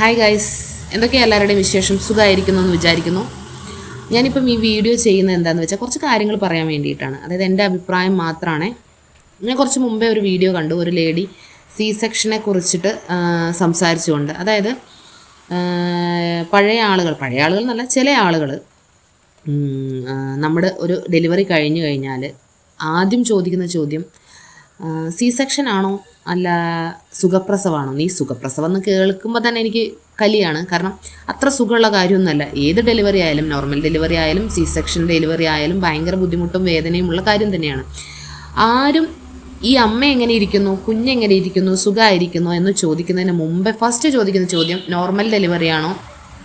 Hi guys എന്തൊക്കെയാണ് എല്ലാവരുടെയും വിശേഷം? സുഖമായിരിക്കുന്നു എന്ന് വിചാരിക്കുന്നു. ഞാനിപ്പം ഈ വീഡിയോ ചെയ്യുന്നത് എന്താണെന്ന് വെച്ചാൽ കുറച്ച് കാര്യങ്ങൾ പറയാൻ വേണ്ടിയിട്ടാണ്. അതായത് എന്റെ അഭിപ്രായം മാത്രമാണ് ഞാൻ കുറച്ച് മുമ്പേ ഒരു വീഡിയോ കണ്ടു. ഒരു ലേഡി സി സെക്ഷനെ കുറിച്ചിട്ട് സംസാരിച്ചുകൊണ്ട്. അതായത് പഴയ ആളുകൾ പഴയ ആളുകൾ എന്നല്ല ചില ആളുകൾ നമ്മുടെ ഒരു ഡെലിവറി കഴിഞ്ഞു കഴിഞ്ഞാൽ ആദ്യം ചോദിക്കുന്ന ചോദ്യം സി സെക്ഷൻ ആണോ അല്ല സുഖപ്രസവമാണോ നീ സുഖപ്രസവം എന്ന് കേൾക്കുമ്പോൾ തന്നെ എനിക്ക് കലിയാണ്. കാരണം അത്ര സുഖമുള്ള കാര്യമൊന്നുമല്ല. ഏത് ഡെലിവറി ആയാലും നോർമൽ ഡെലിവറി ആയാലും സി സെക്ഷൻ ഡെലിവറി ആയാലും ഭയങ്കര ബുദ്ധിമുട്ടും വേദനയും ഉള്ള കാര്യം തന്നെയാണ്. ആരും ഈ അമ്മ എങ്ങനെ ഇരിക്കുന്നു കുഞ്ഞെങ്ങനെ ഇരിക്കുന്നു സുഖമായിരിക്കുന്നു എന്ന് ചോദിക്കുന്നതിന് മുമ്പേ ഫസ്റ്റ് ചോദിക്കുന്ന ചോദ്യം നോർമൽ ഡെലിവറി ആണോ?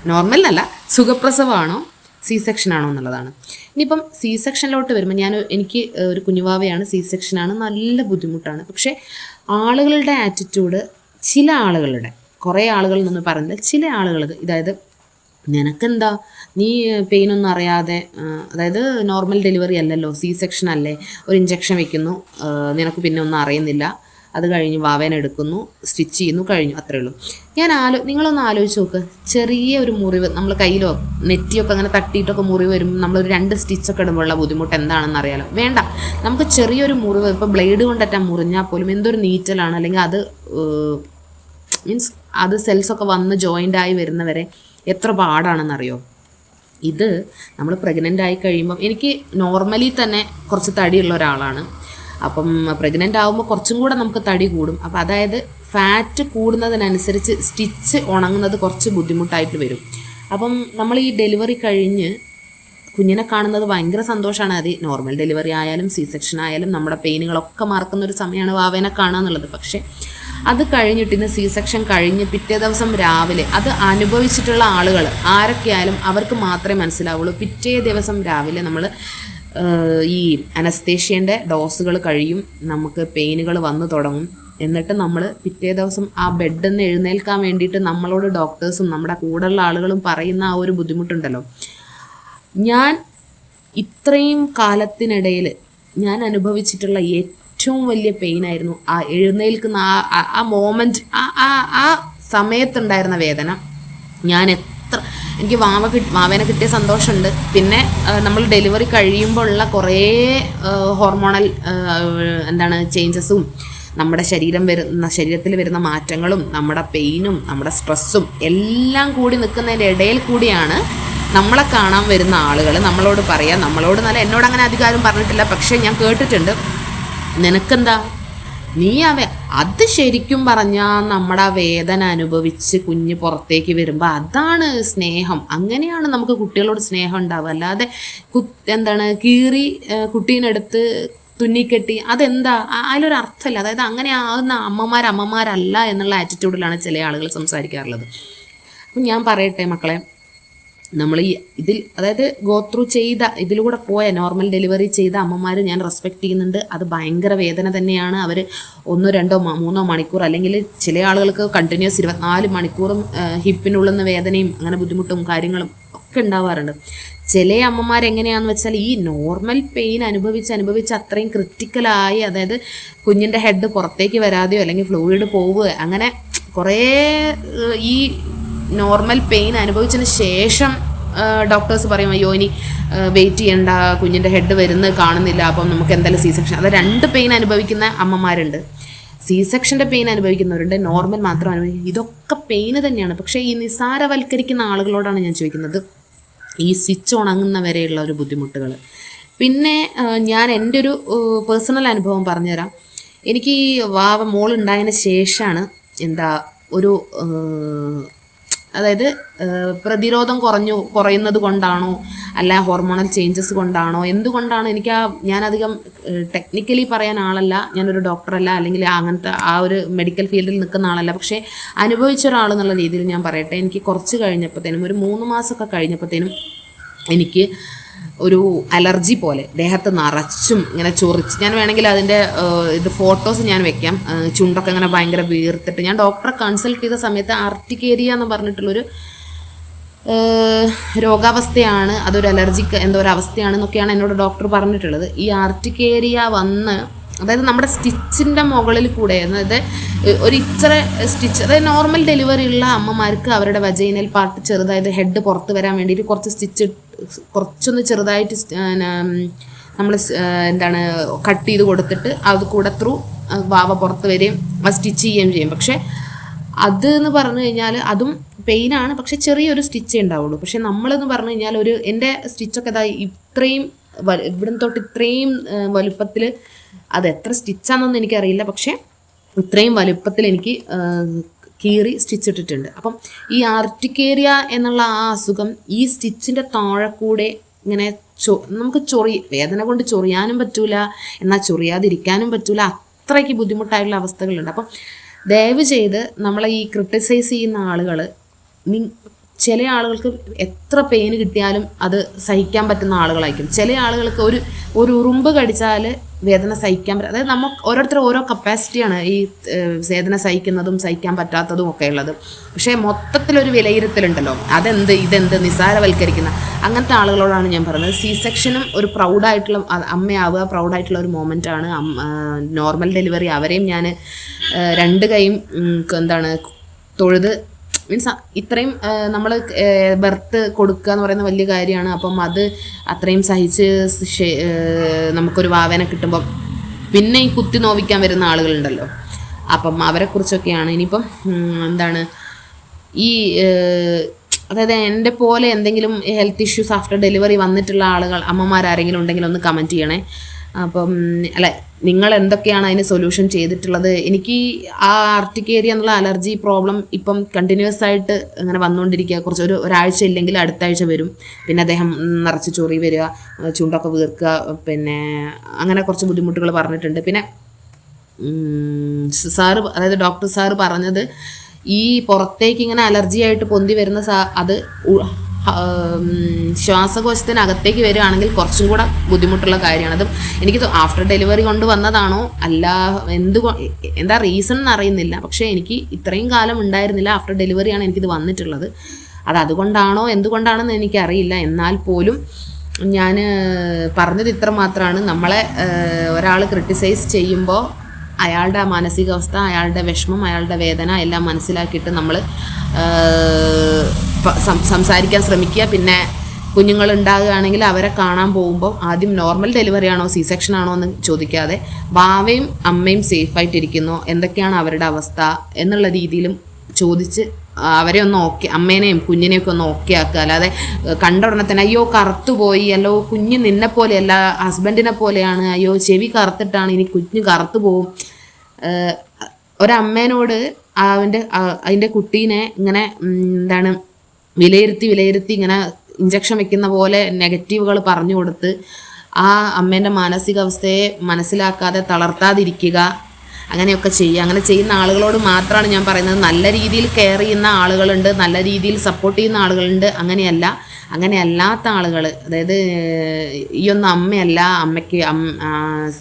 നോർമൽ അല്ല സുഖപ്രസവമാണോ സി സെക്ഷൻ ആണോ എന്നുള്ളതാണ്. ഇനിയിപ്പം സി സെക്ഷനിലോട്ട് വരുമ്പോൾ ഞാൻ എനിക്ക് ഒരു കുഞ്ഞുവാവയാണ് സി സെക്ഷനാണ് നല്ല ബുദ്ധിമുട്ടാണ്. പക്ഷേ ആളുകളുടെ ആറ്റിറ്റ്യൂഡ് ചില ആളുകളുടെ കുറേ ആളുകൾ എന്നൊന്ന് പറയുന്നത് ചില ആളുകൾ അതായത് നിനക്കെന്താ? നീ പെയിനൊന്നും അറിയാതെ അതായത് നോർമൽ ഡെലിവറി അല്ലല്ലോ സി സെക്ഷൻ അല്ലേ? ഒരു ഇഞ്ചക്ഷൻ വെക്കുന്നു നിനക്ക് പിന്നെ ഒന്നും അറിയുന്നില്ല. അത് കഴിഞ്ഞ് വാവേനെ എടുക്കുന്നു സ്റ്റിച്ച് ചെയ്യുന്നു കഴിഞ്ഞു. അത്രേ ഉള്ളൂ. ഞാൻ ആലോ നിങ്ങളൊന്ന് ആലോചിച്ച് നോക്ക്. ചെറിയ ഒരു മുറിവ് നമ്മൾ കയ്യിലോ നെറ്റിയൊക്കെ അങ്ങനെ തട്ടിയിട്ടൊക്കെ മുറിവ് വരുമ്പോൾ നമ്മളൊരു രണ്ട് സ്റ്റിച്ചൊക്കെ ഇടുമ്പോഴുള്ള ബുദ്ധിമുട്ട് എന്താണെന്ന് അറിയാലോ. വേണ്ട. നമുക്ക് ചെറിയൊരു മുറിവ് ഇപ്പോൾ ബ്ലേഡ് കൊണ്ടറ്റാൻ മുറിഞ്ഞാൽ പോലും എന്തൊരു നീറ്റലാണ് അല്ലെങ്കിൽ അത് മീൻസ് അത് സെൽസൊക്കെ വന്ന് ജോയിന്റ് ആയി വരുന്നവരെ എത്ര പാടാണെന്നറിയോ? ഇത് നമ്മൾ പ്രഗ്നന്റ് ആയി കഴിയുമ്പം എനിക്ക് നോർമലി തന്നെ കുറച്ച് തടിയുള്ള ഒരാളാണ്. അപ്പം പ്രഗ്നന്റ് ആകുമ്പോൾ കുറച്ചും കൂടെ നമുക്ക് തടി കൂടും. അപ്പം അതായത് ഫാറ്റ് കൂടുന്നതിനനുസരിച്ച് സ്റ്റിച്ച് ഉണങ്ങുന്നത് കുറച്ച് ബുദ്ധിമുട്ടായിട്ട് വരും. അപ്പം നമ്മൾ ഈ ഡെലിവറി കഴിഞ്ഞ് കുഞ്ഞിനെ കാണുന്നത് ഭയങ്കര സന്തോഷമാണ് അത് നോർമൽ ഡെലിവറി ആയാലും സി സെക്ഷൻ ആയാലും നമ്മുടെ പെയിനുകളൊക്കെ മറക്കുന്ന ഒരു സമയമാണ് വാവേനെ കാണുക എന്നുള്ളത്. പക്ഷേ അത് കഴിഞ്ഞിട്ട് ഇന്ന് സി സെക്ഷൻ കഴിഞ്ഞ് പിറ്റേ ദിവസം രാവിലെ അത് അനുഭവിച്ചിട്ടുള്ള ആളുകൾ ആരൊക്കെയായാലും അവർക്ക് മാത്രമേ മനസ്സിലാവുള്ളൂ. പിറ്റേ ദിവസം രാവിലെ നമ്മൾ ഈ അനസ്തേഷ്യന്റെ ഡോസുകൾ കഴിയും നമുക്ക് പെയിനുകൾ വന്നു തുടങ്ങും. എന്നിട്ട് നമ്മൾ പിറ്റേ ദിവസം ആ ബെഡിൽ നിന്ന് എഴുന്നേൽക്കാൻ വേണ്ടിയിട്ട് നമ്മളോട് ഡോക്ടേഴ്സും നമ്മുടെ കൂടെയുള്ള ആളുകളും പറയുന്ന ആ ഒരു ബുദ്ധിമുട്ടുണ്ടല്ലോ. ഞാൻ ഇത്രയും കാലത്തിനിടയിൽ ഞാൻ അനുഭവിച്ചിട്ടുള്ള ഏറ്റവും വലിയ പെയിനായിരുന്നു ആ എഴുന്നേൽക്കുന്ന ആ ആ- മോമെന്റ് ആ ആ ആ സമയത്തുണ്ടായിരുന്ന വേദന. ഞാൻ എനിക്ക് വാവ കിട്ടി വാവേനെ കിട്ടിയ സന്തോഷമുണ്ട്. പിന്നെ നമ്മൾ ഡെലിവറി കഴിയുമ്പോൾ ഉള്ള കുറേ ഹോർമോണൽ എന്താണ് ചേഞ്ചസും നമ്മുടെ ശരീരം വരുന്ന ശരീരത്തിൽ വരുന്ന മാറ്റങ്ങളും നമ്മുടെ പെയിനും നമ്മുടെ സ്ട്രെസ്സും എല്ലാം കൂടി നിൽക്കുന്നതിന്റെ ഇടയിൽ കൂടിയാണ് നമ്മളെ കാണാൻ വരുന്ന ആളുകൾ നമ്മളോട് പറയാം നമ്മളോട് നല്ല എന്നോട് അങ്ങനെ അധികാരം പറഞ്ഞിട്ടില്ല പക്ഷേ ഞാൻ കേട്ടിട്ടുണ്ട്. നിനക്കെന്താ? നീ അവ അത് ശരിക്കും പറഞ്ഞാൽ നമ്മുടെ ആ വേദന അനുഭവിച്ച് കുഞ്ഞ് പുറത്തേക്ക് വരുമ്പോൾ അതാണ് സ്നേഹം. അങ്ങനെയാണ് നമുക്ക് കുട്ടികളോട് സ്നേഹം ഉണ്ടാവുക. അല്ലാതെ കു എന്താണ് കീറി കുട്ടീനെടുത്ത് തുന്നിക്കെട്ടി അതെന്താ? അതിലൊരു അർത്ഥമില്ല. അതായത് അങ്ങനെ ആകുന്ന അമ്മമാർ അമ്മമാരല്ല എന്നുള്ള ആറ്റിറ്റ്യൂഡിലാണ് ചില ആളുകൾ സംസാരിക്കാറുള്ളത്. അപ്പം ഞാൻ പറയട്ടെ മക്കളെ നമ്മൾ ഈ ഇതിൽ അതായത് ഗോത്രൂ ചെയ്ത ഇതിലൂടെ പോയ നോർമൽ ഡെലിവറി ചെയ്ത അമ്മമാർ ഞാൻ റെസ്പെക്ട് ചെയ്യുന്നുണ്ട്. അത് ഭയങ്കര വേദന തന്നെയാണ്. അവർ ഒന്നോ രണ്ടോ മൂന്നോ മണിക്കൂർ അല്ലെങ്കിൽ ചില ആളുകൾക്ക് കണ്ടിന്യൂസ് ഇരുപത്തിനാല് മണിക്കൂറും ഹിപ്പിനുള്ളുന്ന വേദനയും അങ്ങനെ ബുദ്ധിമുട്ടും കാര്യങ്ങളും ഒക്കെ ഉണ്ടാവാറുണ്ട്. ചില അമ്മമാർ എങ്ങനെയാണെന്ന് വെച്ചാൽ ഈ നോർമൽ പെയിൻ അനുഭവിച്ച് അനുഭവിച്ച് അത്രയും ക്രിറ്റിക്കലായി അതായത് കുഞ്ഞിന്റെ ഹെഡ് പുറത്തേക്ക് വരാതെയോ അല്ലെങ്കിൽ ഫ്ലൂയിഡ് പോവുക അങ്ങനെ കുറേ ഈ നോർമൽ പെയിൻ അനുഭവിച്ചതിന് ശേഷം ഡോക്ടേഴ്സ് പറയും അയ്യോ ഇനി വെയിറ്റ് ചെയ്യേണ്ട കുഞ്ഞിന്റെ ഹെഡ് വരുന്നത് കാണുന്നില്ല അപ്പം നമുക്ക് എന്തായാലും സി സെക്ഷൻ അത് രണ്ട് പെയിൻ അനുഭവിക്കുന്ന അമ്മമാരുണ്ട്. സി സെക്ഷന്റെ പെയിൻ അനുഭവിക്കുന്നവരുണ്ട്. നോർമൽ മാത്രം അനുഭവിക്കും ഇതൊക്കെ പെയിന് തന്നെയാണ്. പക്ഷേ ഈ നിസാരവൽക്കരിക്കുന്ന ആളുകളോടാണ് ഞാൻ ചോദിക്കുന്നത്. ഈ സ്വിച്ച് ഉണങ്ങുന്ന വരെയുള്ള ഒരു ബുദ്ധിമുട്ടുകൾ. പിന്നെ ഞാൻ എന്റെ ഒരു പേഴ്സണൽ അനുഭവം പറഞ്ഞുതരാം. എനിക്ക് വാവ മോളുണ്ടായതിന് ശേഷമാണ് എന്താ ഒരു അതായത് പ്രതിരോധം കുറഞ്ഞു കുറയുന്നത് കൊണ്ടാണോ അല്ല ഹോർമോണൽ ചേഞ്ചസ് കൊണ്ടാണോ എന്തുകൊണ്ടാണ് എനിക്ക് ആ ഞാനധികം ടെക്നിക്കലി പറയാൻ ആളല്ല ഞാനൊരു ഡോക്ടറല്ല അല്ലെങ്കിൽ അങ്ങനത്തെ ആ ഒരു മെഡിക്കൽ ഫീൽഡിൽ നിൽക്കുന്ന ആളല്ല പക്ഷേ അനുഭവിച്ച ഒരാൾ എന്നുള്ള രീതിയിൽ ഞാൻ പറയട്ടെ എനിക്ക് കുറച്ച് കഴിഞ്ഞപ്പോഴത്തേനും ഒരു മൂന്ന് മാസമൊക്കെ കഴിഞ്ഞപ്പോഴത്തേനും എനിക്ക് ഒരു അലർജി പോലെ ദേഹത്ത് നിറച്ചും ഇങ്ങനെ ചൊറിച്ച്. ഞാൻ വേണമെങ്കിൽ അതിന്റെ ഇത് ഫോട്ടോസ് ഞാൻ വെക്കാം. ചുണ്ടൊക്കെ ഇങ്ങനെ ഭയങ്കര വീർത്തിട്ട്. ഞാൻ ഡോക്ടറെ കൺസൾട്ട് ചെയ്ത സമയത്ത് ആർട്ടിക്കേരിയ എന്ന് പറഞ്ഞിട്ടുള്ളൊരു രോഗാവസ്ഥയാണ് അതൊരു അലർജിക്ക് എന്തോ ഒരു അവസ്ഥയാണെന്നൊക്കെയാണ് എന്നോട് ഡോക്ടർ പറഞ്ഞിട്ടുള്ളത്. ഈ ആർട്ടിക്കേരിയ വന്ന് അതായത് നമ്മുടെ സ്റ്റിച്ചിന്റെ മുകളിൽ കൂടെ അതായത് ഒരു ഇച്ചിര സ്റ്റിച്ച് അതായത് നോർമൽ ഡെലിവറി ഉള്ള അമ്മമാർക്ക് അവരുടെ വജൈനൽ പാർട്ട് ചെറുതായത് ഹെഡ് പുറത്ത് വരാൻ വേണ്ടിയിട്ട് കുറച്ച് സ്റ്റിച്ച് കുറച്ചൊന്ന് ചെറുതായിട്ട് നമ്മൾ എന്താണ് കട്ട് ചെയ്ത് കൊടുത്തിട്ട് അത് കൂടെ ത്രൂ വാവ പുറത്ത് വരികയും അത് സ്റ്റിച്ച് ചെയ്യുകയും ചെയ്യും. പക്ഷേ അത് എന്ന് പറഞ്ഞു കഴിഞ്ഞാൽ അതും പെയിനാണ് പക്ഷെ ചെറിയൊരു സ്റ്റിച്ചേ ഉണ്ടാവുള്ളൂ. പക്ഷെ നമ്മളെന്ന് പറഞ്ഞു കഴിഞ്ഞാൽ ഒരു എന്റെ സ്റ്റിച്ചൊക്കെ ഇതാ ഇത്രയും ഇവിടം തൊട്ട് ഇത്രയും വലുപ്പത്തിൽ അത് എത്ര സ്റ്റിച്ചാണെന്നൊന്നും എനിക്കറിയില്ല. പക്ഷേ ഇത്രയും വലുപ്പത്തിൽ എനിക്ക് കീറി സ്റ്റിച്ച് ഇട്ടിട്ടുണ്ട് അപ്പം ഈ ആർട്ടിക്കേറിയ എന്നുള്ള ആ അസുഖം ഈ സ്റ്റിച്ചിന്റെ താഴെ കൂടെ ഇങ്ങനെ ചൊ നമുക്ക് ചൊറി വേദന കൊണ്ട് ചൊറിയാനും പറ്റൂല എന്നാൽ ചൊറിയാതിരിക്കാനും പറ്റൂല അത്രയ്ക്ക് ബുദ്ധിമുട്ടായിട്ടുള്ള അവസ്ഥകളുണ്ട്. അപ്പം ദയവ് ചെയ്ത് നമ്മളെ ഈ ക്രിട്ടിസൈസ് ചെയ്യുന്ന ആളുകൾ ചില ആളുകൾക്ക് എത്ര പെയിന് കിട്ടിയാലും അത് സഹിക്കാൻ പറ്റുന്ന ആളുകളായിരിക്കും. ചില ആളുകൾക്ക് ഒരു ഒരു ഉറുമ്പ് കടിച്ചാൽ വേദന സഹിക്കാൻ പറ്റും അതായത് നമുക്ക് ഓരോരുത്തർ ഓരോ കപ്പാസിറ്റിയാണ് ഈ വേദന സഹിക്കുന്നതും സഹിക്കാൻ പറ്റാത്തതും ഒക്കെ ഉള്ളത്. പക്ഷേ മൊത്തത്തിലൊരു വിലയിരുത്തലുണ്ടല്ലോ. അതെന്ത് ഇതെന്ത് നിസ്സാരവൽക്കരിക്കുന്ന അങ്ങനത്തെ ആളുകളോടാണ് ഞാൻ പറയുന്നത്. സി സെക്ഷനും ഒരു പ്രൗഡായിട്ടുള്ള അമ്മയാവുക പ്രൗഡായിട്ടുള്ള ഒരു മൊമെന്റ് ആണ്. നോർമൽ ഡെലിവറി അവരെയും ഞാൻ രണ്ട് കൈയും എന്താണ് തൊഴുത് മീൻസ് ഇത്രയും നമ്മൾ ബർത്ത് കൊടുക്കുക എന്ന് പറയുന്ന വലിയ കാര്യമാണ്. അപ്പം അത് അത്രയും സഹിച്ച് നമുക്കൊരു വാവേനെ കിട്ടുമ്പോൾ പിന്നെ ഈ കുത്തി നോവിക്കാൻ വരുന്ന ആളുകളുണ്ടല്ലോ. അപ്പം അവരെക്കുറിച്ചൊക്കെയാണ് ഇനിയിപ്പം എന്താണ് ഈ അതായത് എന്റെ പോലെ എന്തെങ്കിലും ഹെൽത്ത് ഇഷ്യൂസ് ആഫ്റ്റർ ഡെലിവറി വന്നിട്ടുള്ള ആളുകൾ അമ്മമാരാരെങ്കിലും ഉണ്ടെങ്കിൽ ഒന്ന് കമന്റ് ചെയ്യണേ. അപ്പം അല്ലെ നിങ്ങൾ എന്തൊക്കെയാണ് അതിന് സൊല്യൂഷൻ ചെയ്തിട്ടുള്ളത്? എനിക്ക് ആ ആർട്ടിക്കേരിയ എന്നുള്ള അലർജി പ്രോബ്ലം ഇപ്പം കണ്ടിന്യൂസ് ആയിട്ട് ഇങ്ങനെ വന്നുകൊണ്ടിരിക്കുക കുറച്ച് ഒരു ഒരാഴ്ച ഇല്ലെങ്കിൽ അടുത്ത ആഴ്ച വരും. പിന്നെ അദ്ദേഹം നിറച്ച് ചൊറി വരിക ചൂണ്ടൊക്കെ വീർക്കുക പിന്നെ അങ്ങനെ കുറച്ച് ബുദ്ധിമുട്ടുകൾ പറഞ്ഞിട്ടുണ്ട്. പിന്നെ സാറ് അതായത് ഡോക്ടർ സാറ് പറഞ്ഞത് ഈ പുറത്തേക്ക് ഇങ്ങനെ അലർജി ആയിട്ട് പൊന്തി വരുന്ന സാ അത് ശ്വാസകോശത്തിനകത്തേക്ക് വരികയാണെങ്കിൽ കുറച്ചും കൂടെ ബുദ്ധിമുട്ടുള്ള കാര്യമാണ്. അത് എനിക്ക് ആഫ്റ്റർ ഡെലിവറി കൊണ്ട് വന്നതാണോ? അല്ല എന്ത് എന്താ റീസൺ എന്ന് അറിയുന്നില്ല. പക്ഷേ എനിക്ക് ഇത്രയും കാലം ഉണ്ടായിരുന്നില്ല ആഫ്റ്റർ ഡെലിവറിയാണ് എനിക്കിത് വന്നിട്ടുള്ളത്. അത് അതുകൊണ്ടാണോ എന്തുകൊണ്ടാണെന്ന് എനിക്കറിയില്ല. എന്നാൽ പോലും ഞാൻ പറഞ്ഞത് ഇത്ര മാത്രമാണ് നമ്മളെ ഒരാൾ ക്രിട്ടിസൈസ് ചെയ്യുമ്പോൾ അയാളുടെ മാനസികാവസ്ഥ അയാളുടെ വിഷമം അയാളുടെ വേദന എല്ലാം മനസ്സിലാക്കിയിട്ട് നമ്മൾ സംസാരിക്കാൻ ശ്രമിക്കുക. പിന്നെ കുഞ്ഞുങ്ങൾ ഉണ്ടാകുകയാണെങ്കിൽ അവരെ കാണാൻ പോകുമ്പോൾ ആദ്യം നോർമൽ ഡെലിവറി ആണോ സി സെക്ഷൻ ആണോ എന്ന് ചോദിക്കാതെ ബാവയും അമ്മയും സേഫായിട്ടിരിക്കുന്നു എന്തൊക്കെയാണ് അവരുടെ അവസ്ഥ എന്നുള്ള രീതിയിലും ചോദിച്ച് അവരെ ഒന്ന് ഓക്കെ അമ്മേനെയും കുഞ്ഞിനെയൊക്കെ ഒന്ന് ഓക്കെ ആക്കുക. അല്ലാതെ കണ്ട ഉടനെ തന്നെ അയ്യോ കറുത്തുപോയി അല്ലോ കുഞ്ഞ് നിന്നെ പോലെയല്ല ഹസ്ബൻഡിനെ പോലെയാണ് അയ്യോ ചെവി കറുത്തിട്ടാണ് ഇനി കുഞ്ഞ് കറുത്തു പോവും. ഒരമ്മേനോട് അവന്റെ അതിന്റെ കുട്ടീനെ ഇങ്ങനെ എന്താണ് വിലയിരുത്തി വിലയിരുത്തി ഇങ്ങനെ ഇഞ്ചക്ഷൻ വെക്കുന്ന പോലെ നെഗറ്റീവുകൾ പറഞ്ഞു കൊടുത്ത് ആ അമ്മേന്റെ മാനസികാവസ്ഥയെ മനസ്സിലാക്കാതെ തളർത്താതിരിക്കുക അങ്ങനെയൊക്കെ ചെയ്യുക. അങ്ങനെ ചെയ്യുന്ന ആളുകളോട് മാത്രമാണ് ഞാൻ പറയുന്നത്. നല്ല രീതിയിൽ കെയർ ചെയ്യുന്ന ആളുകളുണ്ട് നല്ല രീതിയിൽ സപ്പോർട്ട് ചെയ്യുന്ന ആളുകളുണ്ട് അങ്ങനെയല്ല. അങ്ങനെ അല്ലാത്ത ആളുകൾ അതായത് ഈ ഒന്നും അമ്മയല്ല അമ്മയ്ക്ക്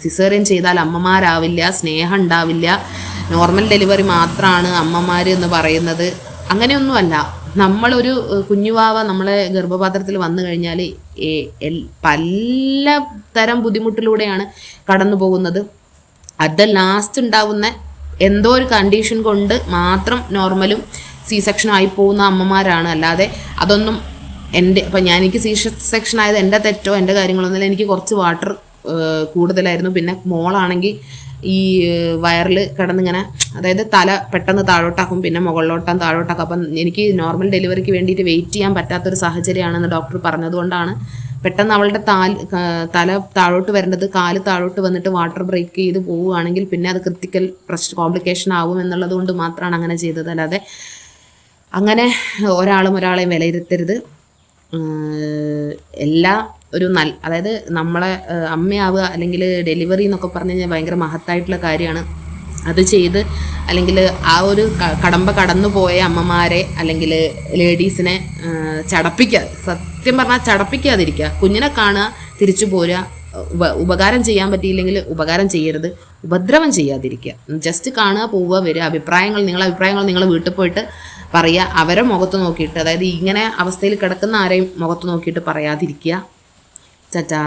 സിസേറിയൻ ചെയ്താൽ അമ്മമാരാവില്ല സ്നേഹം ഉണ്ടാവില്ല. നോർമൽ ഡെലിവറി മാത്രമാണ് അമ്മമാർ എന്ന് പറയുന്നത്. അങ്ങനെയൊന്നുമല്ല. നമ്മളൊരു കുഞ്ഞുവാവ നമ്മളെ ഗർഭപാത്രത്തിൽ വന്നു കഴിഞ്ഞാൽ പല തരം ബുദ്ധിമുട്ടിലൂടെയാണ് കടന്നു പോകുന്നത്. അത് ലാസ്റ്റ് ഉണ്ടാവുന്ന എന്തോ ഒരു കണ്ടീഷൻ കൊണ്ട് മാത്രം നോർമലും സി സെക്ഷൻ ആയി പോകുന്ന അമ്മമാരാണ്. അല്ലാതെ അതൊന്നും എന്റെ ഇപ്പം ഞാൻ എനിക്ക് സി സെക്ഷൻ ആയത് എന്റെ തെറ്റോ എന്റെ കാര്യങ്ങളൊന്നുമില്ല എനിക്ക് കുറച്ച് വാട്ടർ കൂടുതലായിരുന്നു. പിന്നെ മോളാണെങ്കിൽ ഈ വയറിൽ കിടന്നിങ്ങനെ അതായത് തല പെട്ടെന്ന് താഴോട്ടാക്കും പിന്നെ മുകളിലോട്ടാം താഴോട്ടാക്കും. അപ്പം എനിക്ക് നോർമൽ ഡെലിവറിക്ക് വേണ്ടിയിട്ട് വെയിറ്റ് ചെയ്യാൻ പറ്റാത്തൊരു സാഹചര്യമാണെന്ന് ഡോക്ടർ പറഞ്ഞതുകൊണ്ടാണ് പെട്ടെന്ന് അവളുടെ താൽ തല താഴോട്ട് വരേണ്ടത് കാൽ താഴോട്ട് വന്നിട്ട് വാട്ടർ ബ്രേക്ക് ചെയ്ത് പോവുകയാണെങ്കിൽ പിന്നെ അത് ക്രിട്ടിക്കൽ പ്രശ്ന കോംപ്ലിക്കേഷൻ ആവും എന്നുള്ളത് കൊണ്ട് മാത്രമാണ് അങ്ങനെ ചെയ്തത്. അല്ലാതെ അങ്ങനെ ഒരാളും ഒരാളെയും വിലയിരുത്തരുത്. എല്ലാ ഒരു നല്ല അതായത് നമ്മളെ അമ്മയാവുക അല്ലെങ്കിൽ ഡെലിവറി എന്നൊക്കെ പറഞ്ഞു കഴിഞ്ഞാൽ ഭയങ്കര മഹത്തായിട്ടുള്ള കാര്യമാണ്. അത് ചെയ്ത് അല്ലെങ്കിൽ ആ ഒരു കടമ്പ കടന്നു പോയ അമ്മമാരെ അല്ലെങ്കിൽ ലേഡീസിനെ ചടപ്പിക്കുക സത്യം പറഞ്ഞാൽ ചടപ്പിക്കാതിരിക്കുക. കുഞ്ഞിനെ കാണുക തിരിച്ചു പോരുക ഉപ ഉപകാരം ചെയ്യാൻ പറ്റിയില്ലെങ്കിൽ ഉപകാരം ചെയ്യരുത്. ഉപദ്രവം ചെയ്യാതിരിക്കുക. ജസ്റ്റ് കാണുക പോവുക വരിക. അഭിപ്രായങ്ങൾ നിങ്ങളെ അഭിപ്രായങ്ങൾ നിങ്ങൾ വീട്ടിൽ പോയിട്ട് പറയുക അവരെ മുഖത്ത് നോക്കിയിട്ട് അതായത് ഇങ്ങനെ അവസ്ഥയിൽ കിടക്കുന്ന ആരെയും മുഖത്ത് നോക്കിയിട്ട് പറയാതിരിക്കുക. Ta-da.